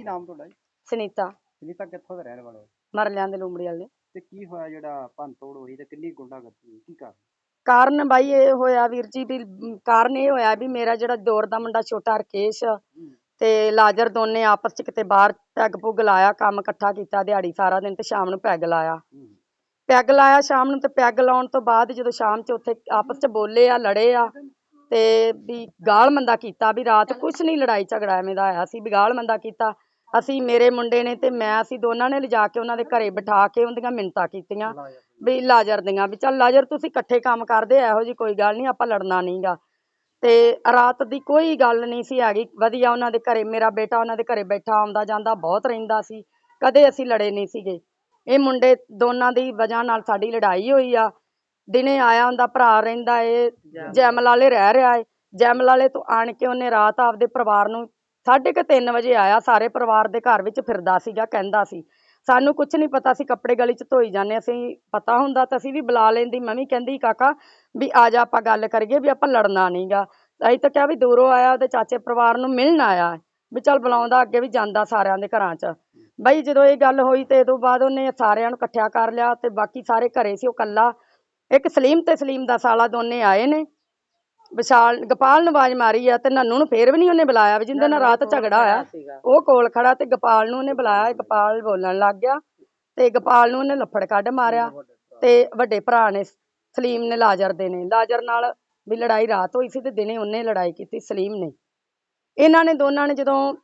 ਕੀ ਨਾਮ ਤੁਹਾਡਾ ਜੀ? ਸੁਨੀਤਾ। ਸੁਨੀਤਾ ਕਿੱਥੋਂ ਦੇ ਰਹਿਣ ਵਾਲੇ ਹੋ? ਮਰਲਿਆਂ ਦੇ ਲੂੰਬੜੀ ਵਾਲੇ। ਤੇ ਕੀ ਹੋਇਆ ਜਿਹੜਾ ਭੰਨ ਤੋੜ ਹੋਈ ਤੇ ਕਿੰਨੀ ਗੁੰਡਾਗਰਦੀ ਹੋਈ? ਕੀ ਕਾਰਨ? ਕਾਰਨ ਬਾਈ ਇਹ ਹੋਇਆ ਵੀਰ ਜੀ ਵੀ ਮ, ਕਾਰਨ ਇਹ ਹੋਇਆ ਵੀ ਮੇਰਾ ਜਿਹੜਾ ਦੌਰ ਦਾ ਮੁੰਡਾ ਛੋਟਾ ਰਕੇਸ਼ ਤੇ ਲਾਜਰ ਦੋਨੇ ਆਪਸ ਚ ਕਿਤੇ ਬਾਹਰ ਪੈਗ ਪੁੱਗ ਲਾਇਆ ਕੰਮ ਇਕੱਠਾ ਕੀਤਾ ਦਿਹਾੜੀ ਸਾਰਾ ਦਿਨ ਤੇ ਸ਼ਾਮ ਨੂੰ ਪੈਗ ਲਾਇਆ। ਪੈਗ ਲਾਇਆ ਸ਼ਾਮ ਨੂੰ ਤੇ ਪੈਗ ਲਾਉਣ ਤੋਂ ਬਾਅਦ ਜਦੋਂ ਸ਼ਾਮ ਚ ਉੱਥੇ ਆਪਸ ਚ ਬੋਲੇ ਆ ਲੜੇ ਆ ਤੇ ਵੀ ਗਾਲ ਮੰਦਾ ਕੀਤਾ ਵੀ ਰਾਤ ਕੁਛ ਨਹੀਂ ਲੜਾਈ ਝਗੜਾ ਐਵੇਂ ਦਾ ਆਇਆ ਸੀ ਵੀ ਗਾਲ ਮੰਦਾ ਕੀਤਾ। ਅਸੀਂ ਮੇਰੇ ਮੁੰਡੇ ਨੇ ਤੇ ਮੈਂ, ਅਸੀਂ ਦੋਨਾਂ ਨੇ ਲਿਜਾ ਕੇ ਉਹਨਾਂ ਦੇ ਘਰੇ ਬਿਠਾ ਕੇ ਉਹਦੀਆਂ ਮਿੰਨਤਾਂ ਕੀਤੀਆਂ ਵੀ ਲਾਜਰ ਦੀਆਂ ਵੀ ਚੱਲ ਲਾਜਰ ਤੁਸੀਂ ਇਕੱਠੇ ਕੰਮ ਕਰਦੇ, ਇਹੋ ਜੀ ਕੋਈ ਗੱਲ ਨਹੀਂ, ਆਪਾਂ ਲੜਨਾ ਨਹੀਂਗਾ। ਤੇ ਰਾਤ ਦੀ ਕੋਈ ਗੱਲ ਨਹੀਂ ਸੀ ਹੈਗੀ, ਵਧੀਆ ਉਹਨਾਂ ਦੇ ਘਰੇ, ਮੇਰਾ ਬੇਟਾ ਉਹਨਾਂ ਦੇ ਘਰੇ ਬੈਠਾ, ਆਉਂਦਾ ਜਾਂਦਾ, ਬਹੁਤ ਰਹਿੰਦਾ ਸੀ, ਕਦੇ ਅਸੀਂ ਲੜੇ ਨਹੀਂ ਸੀਗੇ। ਇਹ ਮੁੰਡੇ ਦੋਨਾਂ ਦੀ ਵਜ੍ਹਾ ਨਾਲ ਸਾਡੀ ਲੜਾਈ ਹੋਈ ਆ। ਦਿਨੇ ਆਇਆ ਹੁੰਦਾ ਭਰਾ ਰਹਿੰਦਾ ਏ ਜੈਮਲਾਲੇ ਰਹਿ ਰਿਹਾ ਏ ਜੈਮਲਾਲੇ ਤੋਂ ਆਣ ਕੇ ਉਹਨੇ ਰਾਤ ਆਪਦੇ ਪਰਿਵਾਰ ਨੂੰ ਸਾਢੇ ਕੁ ਤਿੰਨ ਵਜੇ ਆਇਆ, ਸਾਰੇ ਪਰਿਵਾਰ ਦੇ ਘਰ ਵਿੱਚ ਫਿਰਦਾ ਸੀਗਾ ਕਹਿੰਦਾ ਸੀ। ਸਾਨੂੰ ਕੁਝ ਨਹੀਂ ਪਤਾ ਸੀ, ਕੱਪੜੇ ਗਲੀ 'ਚ ਧੋਈ ਜਾਂਦੇ ਅਸੀਂ ਪਤਾ ਹੁੰਦਾ ਤਾਂ ਅਸੀਂ ਵੀ ਬੁਲਾ ਲੈਂਦੀ। ਮੈਂ ਵੀ ਕਹਿੰਦੀ, ਕਾਕਾ, ਵੀ ਆ ਜਾ ਆਪਾਂ ਗੱਲ ਕਰੀਏ ਵੀ ਆਪਾਂ ਲੜਨਾ ਨਹੀਂਗਾ ਅਸੀਂ ਤਾਂ ਕਿਹਾ ਵੀ ਦੂਰੋਂ ਆਇਆ, ਉਹਦੇ ਚਾਚੇ ਪਰਿਵਾਰ ਨੂੰ ਮਿਲਣ ਆਇਆ ਵੀ ਚੱਲ ਬੁਲਾਉਂਦਾ ਅੱਗੇ ਵੀ ਜਾਂਦਾ ਸਾਰਿਆਂ ਦੇ ਘਰਾਂ 'ਚ। ਬਈ ਜਦੋਂ ਇਹ ਗੱਲ ਹੋਈ ਤੇ ਇਹ ਤੋਂ ਬਾਅਦ ਉਹਨੇ ਸਾਰਿਆਂ ਨੂੰ ਇਕੱਠਿਆ ਕਰ ਲਿਆ ਤੇ ਬਾਕੀ ਸਾਰੇ ਘਰੇ ਸੀ, ਉਹ ਕੱਲਾ ਇੱਕ ਸਲੀਮ ਤੇ ਸਲੀਮ ਦਾ ਸਾਲਾ ਦੋਨੇ ਆਏ ਨੇ। ਵਿਸ਼ਾਲ ਗੋਪਾਲ ਨੂੰ ਆਵਾਜ਼ ਮਾਰੀ ਆ ਤੇ ਨੰਨੂ ਨੂੰ ਫੇਰ ਵੀ ਨਹੀਂ ਉਹਨੇ ਬੁਲਾਇਆ ਵੀ ਜਿੰਦੇ ਨਾਲ ਰਾਤ ਝਗੜਾ ਹੋਇਆ ਉਹ ਕੋਲ ਖੜਾ ਤੇ ਗੋਪਾਲ ਨੂੰ ਉਹਨੇ ਬੁਲਾਇਆ ਗੋਪਾਲ ਬੋਲਣ ਲੱਗ ਗਿਆ ਤੇ ਗੋਪਾਲ ਨੂੰ ਉਹਨੇ ਲੱਫੜ ਕੱਢ ਮਾਰਿਆ ਤੇ ਵੱਡੇ ਭਰਾ ਨੇ ਸਲੀਮ ਨੇ ਲਾਜਰ ਦੇ ਨੇ। ਲਾਜਰ ਨਾਲ ਵੀ ਲੜਾਈ ਰਾਤ ਹੋਈ ਸੀ ਤੇ ਦਿਨੇ ਉਹਨੇ ਲੜਾਈ ਕੀਤੀ ਸਲੀਮ ਨੇ। ਇਹਨਾਂ ਨੇ ਦੋਨਾਂ ਨੇ ਜਦੋਂ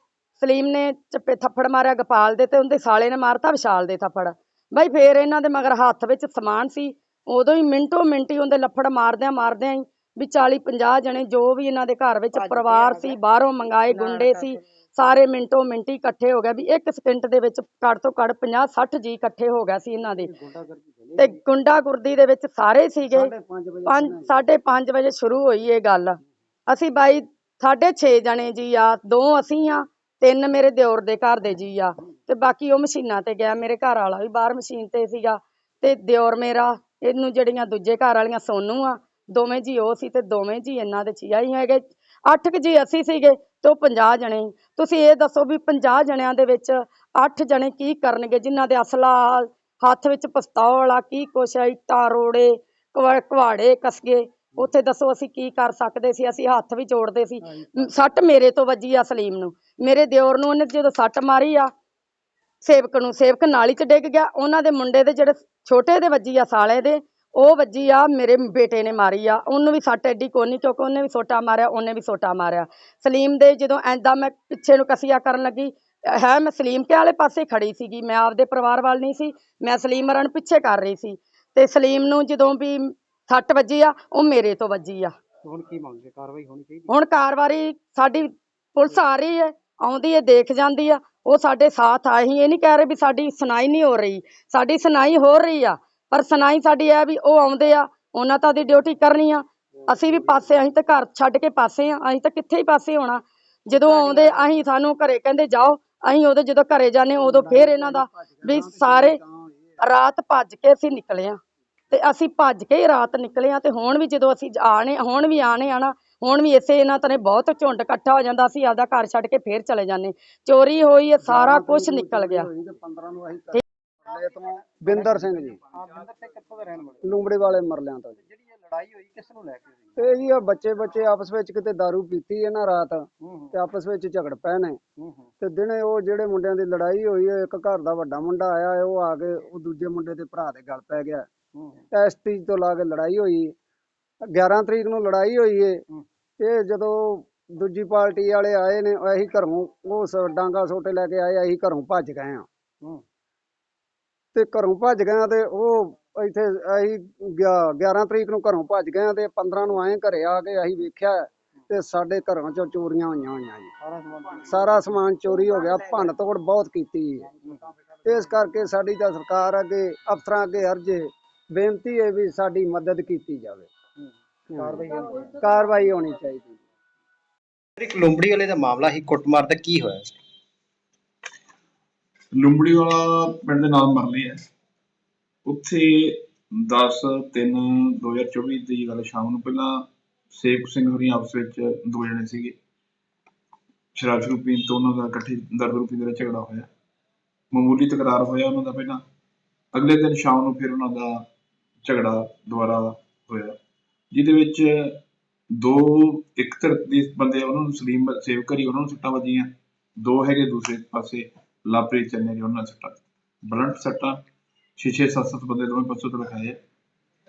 ਸਲੀਮ ਨੇ ਚੱਪੇ ਥੱਪੜ ਮਾਰਿਆ ਗੋਪਾਲ ਦੇ ਤੇ ਉਹਦੇ ਸਾਲੇ ਨੇ ਮਾਰਤਾ ਵਿਸ਼ਾਲ ਦੇ ਥੱਪੜ ਬਈ ਫੇਰ ਇਹਨਾਂ ਦੇ ਮਗਰ ਹੱਥ ਵਿੱਚ ਸਮਾਨ ਸੀ। ਉਦੋਂ ਹੀ ਮਿੰਟੋ ਮਿੰਟੀ ਉਹਦੇ ਲੱਫੜ ਮਾਰਦਿਆਂ ਮਾਰਦਿਆਂ ਹੀ ਵੀ 40 50 ਜਣੇ ਜੋ ਵੀ ਇਹਨਾਂ ਦੇ ਘਰ ਵਿੱਚ ਪਰਿਵਾਰ ਸੀ ਬਾਹਰੋਂ ਮੰਗਾਏ ਗੁੰਡੇ ਸੀ ਸਾਰੇ ਮਿੰਟੋ ਮਿੰਟੀ ਇਕੱਠੇ ਹੋ ਗਏ ਵੀ ਇੱਕ ਸਕਿੰਟ ਦੇ ਵਿੱਚ ਘੱਟ ਤੋਂ ਘੱਟ 50 60 ਜੀ ਇਕੱਠੇ ਹੋ ਗਏ ਸੀ ਇਹਨਾਂ ਦੇ। ਤੇ ਗੁੰਡਾ ਗੁਰਦੀ ਦੇ ਵਿੱਚ ਸਾਰੇ ਸੀਗੇ। 5 ਵਜੇ ਸ਼ੁਰੂ ਹੋਈ ਇਹ ਗੱਲ। ਅਸੀਂ ਬਾਈ ਸਾਢੇ 6 ਜਣੇ ਜੀ ਆ ਦੋ ਅਸੀਂ ਆ ਤਿੰਨ ਮੇਰੇ ਦਿਓਰ ਦੇ ਘਰ ਦੇ ਜੀ ਆ। ਤੇ ਬਾਕੀ ਉਹ ਮਸ਼ੀਨਾਂ ਤੇ ਗਿਆ ਮੇਰੇ ਘਰ ਵਾਲਾ ਵੀ ਬਾਹਰ ਮਸ਼ੀਨ ਤੇ ਸੀਗਾ। ਤੇ ਦਿਓਰ ਮੇਰਾ ਇਹਨੂੰ ਜਿਹੜੀਆਂ ਦੂਜੇ ਘਰ ਵਾਲੀਆਂ ਸੋਨੂ ਆ ਦੋਵੇਂ ਜੀ ਉਹ ਸੀ ਤੇ ਦੋਵੇਂ ਜੀ ਇਹਨਾਂ ਦੇ ਚੀਆ ਹੀ ਹੈਗੇ। ਅੱਠ ਕੁ ਜੀ ਅਸੀਂ ਸੀਗੇ ਤੇ ਉਹ 50 ਜਣੇ। ਤੁਸੀਂ ਇਹ ਦੱਸੋ ਵੀ 50 ਜਣਿਆਂ ਦੇ ਵਿੱਚ ਅੱਠ ਜਣੇ ਕੀ ਕਰਨਗੇ? ਜਿਨ੍ਹਾਂ ਦੇ ਅਸਲਾ ਹੱਥ ਵਿੱਚ ਪਿਸਤੌਲ ਆ ਕੀ ਕੁਛ ਆ ਇੱਟਾਂ ਰੋੜੇ ਕੁਹਾੜੇ ਕਸਗੇ। ਉੱਥੇ ਦੱਸੋ ਅਸੀਂ ਕੀ ਕਰ ਸਕਦੇ ਸੀ? ਅਸੀਂ ਹੱਥ ਵੀ ਜੋੜਦੇ ਸੀ। ਸੱਟ ਮੇਰੇ ਤੋਂ ਵੱਜੀ ਆ ਸਲੀਮ ਨੂੰ। ਮੇਰੇ ਦਿਓਰ ਨੂੰ ਉਹਨੇ ਜਦੋਂ ਸੱਟ ਮਾਰੀ ਆ ਸੇਵਕ ਨੂੰ ਸੇਵਕ ਨਾਲੀ 'ਚ ਡਿੱਗ ਗਿਆ। ਉਹਨਾਂ ਦੇ ਮੁੰਡੇ ਦੇ ਜਿਹੜੇ ਛੋਟੇ ਦੇ ਵੱਜੀ ਆ ਸਾਲੇ ਦੇ ਉਹ ਵੱਜੀ ਆ ਮੇਰੇ ਬੇਟੇ ਨੇ ਮਾਰੀ ਆ। ਉਹਨੂੰ ਵੀ ਸੱਟ ਐਡੀ ਕੋਨੀ ਕਿਉਂਕਿ ਉਹਨੇ ਵੀ ਸੋਟਾ ਮਾਰਿਆ ਉਹਨੇ ਵੀ ਸੋਟਾ ਮਾਰਿਆ। ਸਲੀਮ ਦੇ ਜਦੋਂ ਐਂਦਾ ਮੈਂ ਪਿੱਛੇ ਨੂੰ ਕਸੀਆ ਕਰਨ ਲੱਗੀ ਹੈ ਮੈਂ ਸਲੀਮ ਕੇ ਵਾਲੇ ਪਾਸੇ ਖੜੀ ਸੀਗੀ। ਮੈਂ ਆਪਦੇ ਪਰਿਵਾਰ ਵੱਲ ਨਹੀਂ ਸੀ ਮੈਂ ਸਲੀਮ ਮਰਨ ਪਿੱਛੇ ਕਰ ਰਹੀ ਸੀ। ਤੇ ਸਲੀਮ ਨੂੰ ਜਦੋਂ ਵੀ ਸੱਟ ਵੱਜੀ ਆ ਉਹ ਮੇਰੇ ਤੋਂ ਵੱਜੀ ਆ। ਹੁਣ ਕੀ ਮੰਗਦੇ ਕਾਰਵਾਈ ਹੋਣੀ ਚਾਹੀਦੀ ਹੁਣ ਕਾਰਵਾਈ ਸਾਡੀ ਪੁਲਿਸ ਆ ਰਹੀ ਹੈ ਆਉਂਦੀ ਹੈ ਦੇਖ ਜਾਂਦੀ ਆ। ਉਹ ਸਾਡੇ ਸਾਥ ਆ ਅਸੀਂ ਇਹ ਨਹੀਂ ਕਹਿ ਰਹੇ ਵੀ ਸਾਡੀ ਸੁਣਾਈ ਨਹੀਂ ਹੋ ਰਹੀ। ਸਾਡੀ ਸੁਣਾਈ ਹੋ ਰਹੀ ਆ। ਪਰ ਸੁਣਾਈ ਸਾਡੀ ਇਹ ਵੀ ਉਹ ਆਉਂਦੇ ਆ ਉਹਨਾਂ ਤਾਂ ਦੀ ਡਿਊਟੀ ਕਰਨੀ ਆ। ਅਸੀਂ ਵੀ ਪਾਸੇ ਅਸੀਂ ਤਾਂ ਘਰ ਛੱਡ ਕੇ ਪਾਸੇ ਆ ਅਸੀਂ ਤਾਂ ਕਿੱਥੇ ਹੀ ਪਾਸੇ ਹੋਣਾ। ਜਦੋਂ ਆਉਂਦੇ ਅਸੀਂ ਸਾਨੂੰ ਘਰੇ ਕਹਿੰਦੇ ਜਾਓ। ਅਸੀਂ ਉਦੋਂ ਜਦੋਂ ਘਰੇ ਜਾਂਦੇ ਉਦੋਂ ਫੇਰ ਇਹਨਾਂ ਦਾ ਵੀ ਸਾਰੇ ਰਾਤ ਭੱਜ ਕੇ ਅਸੀਂ ਨਿਕਲੇ ਆ। ਤੇ ਅਸੀਂ ਭੱਜ ਕੇ ਹੀ ਰਾਤ ਨਿਕਲੇ ਆ ਤੇ ਹੁਣ ਵੀ ਜਦੋਂ ਅਸੀਂ ਆਣੇ ਹੁਣ ਵੀ ਆਣੇ ਆ ਨਾ ਹੁਣ ਵੀ ਇਸੇ ਇਹਨਾਂ ਤਰ੍ਹਾਂ ਬਹੁਤ ਝੁੰਡ ਇਕੱਠਾ ਹੋ ਜਾਂਦਾ ਅਸੀਂ ਆਪਦਾ ਘਰ ਛੱਡ ਕੇ ਫੇਰ ਚਲੇ ਜਾਂਦੇ। ਚੋਰੀ ਹੋਈ ਸਾਰਾ ਕੁਝ ਨਿਕਲ ਗਿਆ। 15 ਨੂੰ ਅਸੀਂ ਮਰਲੇ ਤੋਂ ਬਿੰਦਰ ਸਿੰਘ ਜੀ। ਹਾਂ ਬਿੰਦਰ ਸਿੰਘ ਕਿੱਥੋਂ ਦੇ ਰਹਿਣ ਵਾਲੇ? ਲੂੰਬੜੇ ਵਾਲੇ ਮਰਲਿਆਂ ਤੋਂ ਜੀ। ਜਿਹੜੀ ਇਹ ਲੜਾਈ ਹੋਈ ਕਿਸ ਨੂੰ ਲੈ ਕੇ ਹੋਈ? ਇਹ ਜੀ ਆ ਬੱਚੇ ਬੱਚੇ ਆਪਸ ਵਿੱਚ ਕਿਤੇ दारू ਪੀਤੀ ਹੈ ਨਾ ਰਾਤ ਤੇ ਆਪਸ ਵਿੱਚ ਝਗੜ ਪਏ ਨੇ। ਤੇ ਦਿਨੇ ਉਹ ਜਿਹੜੇ ਮੁੰਡਿਆਂ ਦੀ ਲੜਾਈ ਹੋਈ ਹੈ ਇੱਕ ਘਰ ਦਾ ਵੱਡਾ ਮੁੰਡਾ ਆਇਆ ਉਹ ਆ ਕੇ ਉਹ ਦੂਜੇ ਮੁੰਡੇ ਦੇ ਭਰਾ ਦੇ ਗਲ ਪੈ ਗਿਆ। ਇਸ ਤੀਜ ਤੋਂ ਲਾ ਕੇ ਲੜਾਈ ਹੋਈ। 11 ਤਰੀਕ ਨੂੰ ਲੜਾਈ ਹੋਈ ਹੂੰ। ਇਹ ਜਦੋਂ ਦੂਜੀ ਪਾਰਟੀ ਵਾਲੇ ਆਏ ਨੇ ਅਸੀਂ ਘਰੋਂ ਉਹ ਡਾਂਗਾ ਸੋਟੇ ਲੈ ਕੇ ਆਏ ਅਸੀਂ ਘਰੋਂ ਭੱਜ ਗਏ ਆ ਤੇ ਘਰੋਂ ਭੱਜ ਗਏ ਤੇ ਉਹ ਇੱਥੇ ਅਸੀਂ ਗਿਆ- 11 ਤਰੀਕ ਨੂੰ ਘਰੋਂ ਭੱਜ ਗਏ ਤੇ 15 ਨੂੰ ਆਏ ਘਰੇ ਆ ਕੇ ਅਸੀਂ ਵੇਖਿਆ ਤੇ ਸਾਡੇ ਘਰਾਂ ਚੋਂ ਚੋਰੀਆਂ ਹੋਈਆਂ ਹੋਈਆਂ ਜੀ। ਸਾਰਾ ਸਮਾਨ ਚੋਰੀ ਹੋ ਗਿਆ ਭੰਨ ਤੋੜ ਬਹੁਤ ਕੀਤੀ। ਇਸ ਕਰਕੇ ਸਾਡੀ ਤਾਂ ਸਰਕਾਰ ਅੱਗੇ ਅਫਸਰਾਂ ਅੱਗੇ ਅਰਜ਼ ਬੇਨਤੀ ਹੈ ਵੀ ਸਾਡੀ ਮਦਦ ਕੀਤੀ ਜਾਵੇ। ਕਾਰਵਾਈ ਹੋਣੀ ਕਾਰਵਾਈ ਹੋਣੀ ਚਾਹੀਦੀ। ਇੱਕ ਲੁੰਬੜੀ ਵਾਲੇ ਦਾ ਮਾਮਲਾ ਹੀ ਕੁੱਟਮਾਰ ਦਾ ਕੀ ਹੋਇਆ ਸੀ? ਲੁੰਬੜੀ ਵਾਲਾ ਪਿੰਡ ਦੇ ਨਾਲ ਮਰਲੀ ਹੈ ਉੱਥੇ 10 3 2024 ਦੀ ਗੱਲ ਸ਼ਾਮ ਨੂੰ ਪਹਿਲਾਂ ਸੇਵਕ ਸਿੰਘ ਹੋਰੀ ਆਪਸ ਵਿੱਚ ਦੋ ਜਣੇ ਸੀਗੇ। ਸ਼ਰਾਬ ਸ਼ਰੂਬ ਪੀਣ ਤੋਂ ਉਹਨਾਂ ਦਾ ਇਕੱਠੇ ਦਰਦ ਰੂਪੀ ਦੇ ਝਗੜਾ ਹੋਇਆ। ਮਾਮੂਲੀ ਤਕਰਾਰ ਹੋਇਆ ਉਹਨਾਂ ਦਾ ਪਹਿਲਾਂ। ਅਗਲੇ ਦਿਨ ਸ਼ਾਮ ਨੂੰ ਫਿਰ ਉਹਨਾਂ ਦਾ ਝਗੜਾ ਦੁਬਾਰਾ ਹੋਇਆ, ਜਿਹਦੇ ਵਿੱਚ ਦੋ ਇੱਕ ਧਿਰ ਦੇ ਬੰਦੇ ਉਹਨਾਂ ਨੂੰ ਸਲੀਮ ਸੇਵ ਕਰੀ ਉਹਨਾਂ ਨੂੰ ਸੱਟਾਂ ਵੱਜੀਆਂ। ਦੋ ਹੈਗੇ ਦੂਸਰੇ ਪਾਸੇ। ਲਾਪਰੀ ਚੰਨੇ ਨੇ ਉਹਨਾਂ ਸੱਟਾਂ ਬਲੰਟ ਸੱਟਾਂ ਛੇ ਛੇ ਸੱਤ ਸੱਤ ਬੰਦੇ ਦੋਵੇਂ ਪਾਸੋਂ ਤੋਂ ਲਿਖਾਏ ਆ।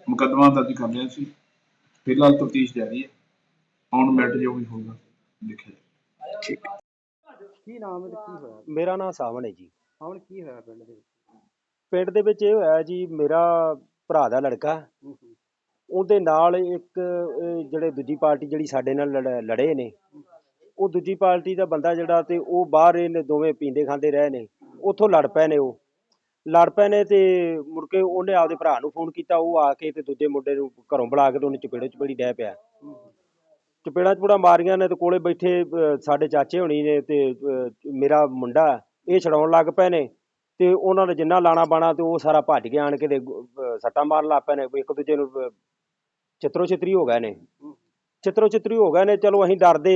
ਮੁਕੱਦਮਾ ਦਰਜ ਕਰ ਲਿਆ ਸੀ। ਫਿਲਹਾਲ ਤਫਤੀਸ਼ ਜਾਰੀ ਹੈ। ਆਉਣ ਮੈਟ ਜੋ ਵੀ ਹੋਊਗਾ ਦੇਖਿਆ ਜਾਏਗਾ। ਕੀ ਨਾਮ ਹੈ ਤੇ ਕੀ ਹੋਇਆ? ਮੇਰਾ ਨਾਮ ਸਾਵਣ ਹੈ ਜੀ। ਹੁਣ ਕੀ ਹੋਇਆ ਪਿੰਡ ਦੇ ਵਿੱਚ? ਪਿੰਡ ਦੇ ਵਿੱਚ ਇਹ ਹੋਇਆ ਜੀ ਮੇਰਾ ਭਰਾ ਦਾ ਲੜਕਾ। ਉਹਦੇ ਨਾਲ ਇੱਕ ਜਿਹੜੇ ਦੂਜੀ ਪਾਰਟੀ ਜਿਹੜੀ ਸਾਡੇ ਨਾਲ ਲੜੇ ਨੇ। ਉਹ ਦੂਜੀ ਪਾਰਟੀ ਦਾ ਬੰਦਾ ਜਿਹੜਾ ਤੇ ਉਹ ਬਾਹਰ ਇਹਨੇ ਦੋਵੇਂ ਪੀਂਦੇ ਖਾਂਦੇ ਰਹੇ ਨੇ, ਉੱਥੋਂ ਲੜ ਪਏ ਨੇ ਉਹ। ਲੜ ਪਏ ਨੇ ਤੇ ਮੁੜ ਕੇ ਉਹਨੇ ਆਪਦੇ ਭਰਾ ਨੂੰ ਫੋਨ ਕੀਤਾ, ਉਹ ਆ ਕੇ ਤੇ ਦੂਜੇ ਮੁੰਡੇ ਨੂੰ ਘਰੋਂ ਬੁਲਾ ਕੇ ਤੇ ਉਹਨੇ ਚਪੇੜੇ ਚਪੇੜੀ ਡਹਿ ਪਿਆ। ਚਪੇੜਾ ਚਪੂੜਾ ਮਾਰੀਆਂ ਨੇ ਤੇ ਕੋਲੇ ਬੈਠੇ ਸਾਡੇ ਚਾਚੇ ਹੋਣੀ ਨੇ ਤੇ ਮੇਰਾ ਮੁੰਡਾ, ਇਹ ਛਡਾਉਣ ਲੱਗ ਪਏ ਨੇ ਤੇ ਉਹਨਾਂ ਨੇ ਜਿੰਨਾ ਲਾਣਾ ਬਾਣਾ ਤੇ ਉਹ ਸਾਰਾ ਭੱਜ ਕੇ ਆਣ ਕੇ ਤੇ ਸੱਟਾਂ ਮਾਰਨ ਲੱਗ ਪਏ ਨੇ, ਇੱਕ ਦੂਜੇ ਨੂੰ ਚਿੱਤਰੋ ਚਿੱਤਰੀ ਹੋ ਗਏ ਨੇ। ਚਿੱਤਰੋ ਚਿੱਤਰੀ ਹੋ ਗਏ ਨੇ, ਚਲੋ ਅਸੀਂ ਡਰਦੇ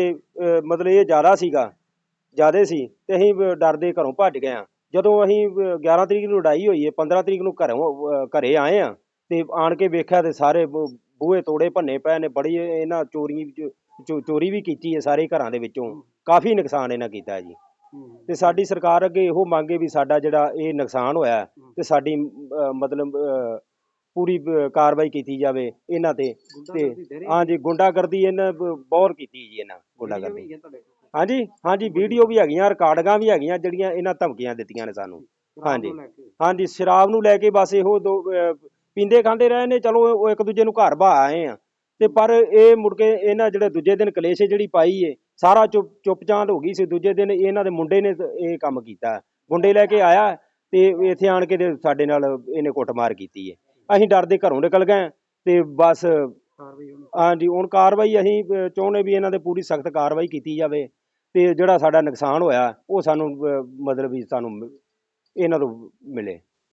ਮਤਲਬ ਇਹ ਜ਼ਿਆਦਾ ਸੀਗਾ ਜ਼ਿਆਦੇ ਸੀ ਤੇ ਅਸੀਂ ਡਰਦੇ ਘਰੋਂ ਭੱਜ ਗਏ ਆ ਜਦੋਂ ਅਸੀਂ ਅਹ, 11 ਤਰੀਕ ਨੂੰ ਲੜਾਈ ਹੋਈ ਹੈ 15 ਤਰੀਕ ਨੂੰ ਘਰੋਂ ਘਰੇ ਆਏ ਆ ਤੇ ਆਣ ਕੇ ਵੇਖਿਆ ਤੇ ਸਾਰੇ ਬੂਹੇ ਤੋੜੇ ਭੰਨੇ ਪਏ ਨੇ ਬੜੀ ਇਹਨਾਂ ਚੋਰੀ ਚੋਰੀ ਵੀ ਕੀਤੀ ਹੈ ਸਾਰੇ ਘਰਾਂ ਦੇ ਵਿੱਚੋਂ। ਕਾਫੀ ਨੁਕਸਾਨ ਇਹਨਾਂ ਕੀਤਾ ਜੀ। ਤੇ ਸਾਡੀ ਸਰਕਾਰ ਅੱਗੇ ਇਹੋ ਮੰਗੇ ਵੀ ਸਾਡਾ ਜਿਹੜਾ ਇਹ ਨੁਕਸਾਨ ਹੋਇਆ ਤੇ ਸਾਡੀ ਮਤਲਬ ਪੂਰੀ ਕਾਰਵਾਈ ਕੀਤੀ ਜਾਵੇ ਇਹਨਾਂ ਤੇ। ਤੇ ਹਾਂਜੀ ਗੁੰਡਾਗਰਦੀ ਇਹਨਾਂ ਬਹੁਤ ਕੀਤੀ ਜੀ ਇਹਨਾਂ। ਗੁੰਡਾਗਰਦੀ ਹਾਂਜੀ ਹਾਂਜੀ ਵੀਡੀਓ ਵੀ ਹੈਗੀਆਂ ਰਿਕਾਰਡਿੰਗਾਂ ਵੀ ਹੈਗੀਆਂ ਜਿਹੜੀਆਂ ਇਹਨਾਂ ਧਮਕੀਆਂ ਦਿੱਤੀਆਂ ਨੇ ਸਾਨੂੰ। ਹਾਂਜੀ। ਹਾਂਜੀ ਸ਼ਰਾਬ ਨੂੰ ਲੈ ਕੇ ਬਸ ਇਹੋ ਦੋ ਪੀਂਦੇ ਖਾਂਦੇ ਰਹੇ ਨੇ ਚਲੋ ਉਹ ਇੱਕ ਦੂਜੇ ਨੂੰ ਘਰ ਬਾ ਆਏ ਆ। ਤੇ ਪਰ ਇਹ ਮੁੜ ਕੇ ਇਹਨਾਂ ਜਿਹੜੇ ਦੂਜੇ ਦਿਨ ਕਲੇਸ਼ ਜਿਹੜੀ ਪਾਈ ਏ ਸਾਰਾ ਚੁੱਪ ਚੁੱਪਚਾਂਦ ਹੋ ਗਈ ਸੀ। ਦੂਜੇ ਦਿਨ ਇਹਨਾਂ ਦੇ ਮੁੰਡੇ ਨੇ ਇਹ ਕੰਮ ਕੀਤਾ। ਗੁੰਡੇ ਲੈ ਕੇ ਆਇਆ ਤੇ ਇੱਥੇ ਆਣ ਕੇ ਸਾਡੇ ਨਾਲ ਇਹਨੇ ਕੁੱਟਮਾਰ ਕੀਤੀ ਏ। ਅਸੀਂ ਡਰਦੇ ਘਰੋਂ ਨਿਕਲ ਗਏ ਤੇ ਬਸ ਹਾਂਜੀ ਹੁਣ ਕਾਰਵਾਈ ਅਸੀਂ ਅਹ, ਚਾਹੁੰਦੇ ਵੀ ਇਹਨਾਂ ਦੇ ਪੂਰੀ ਸਖਤ ਕਾਰਵਾਈ ਕੀਤੀ ਜਾਵੇ ਤੇ ਜਿਹੜਾ ਸਾਡਾ ਨੁਕਸਾਨ ਹੋਇਆ ਉਹ ਸਾਨੂੰ ਅਹ, ਮਤਲਬ ਵੀ ਸਾਨੂੰ ਮ- ਇਹਨਾਂ ਤੋਂ ਮਿਲੇ।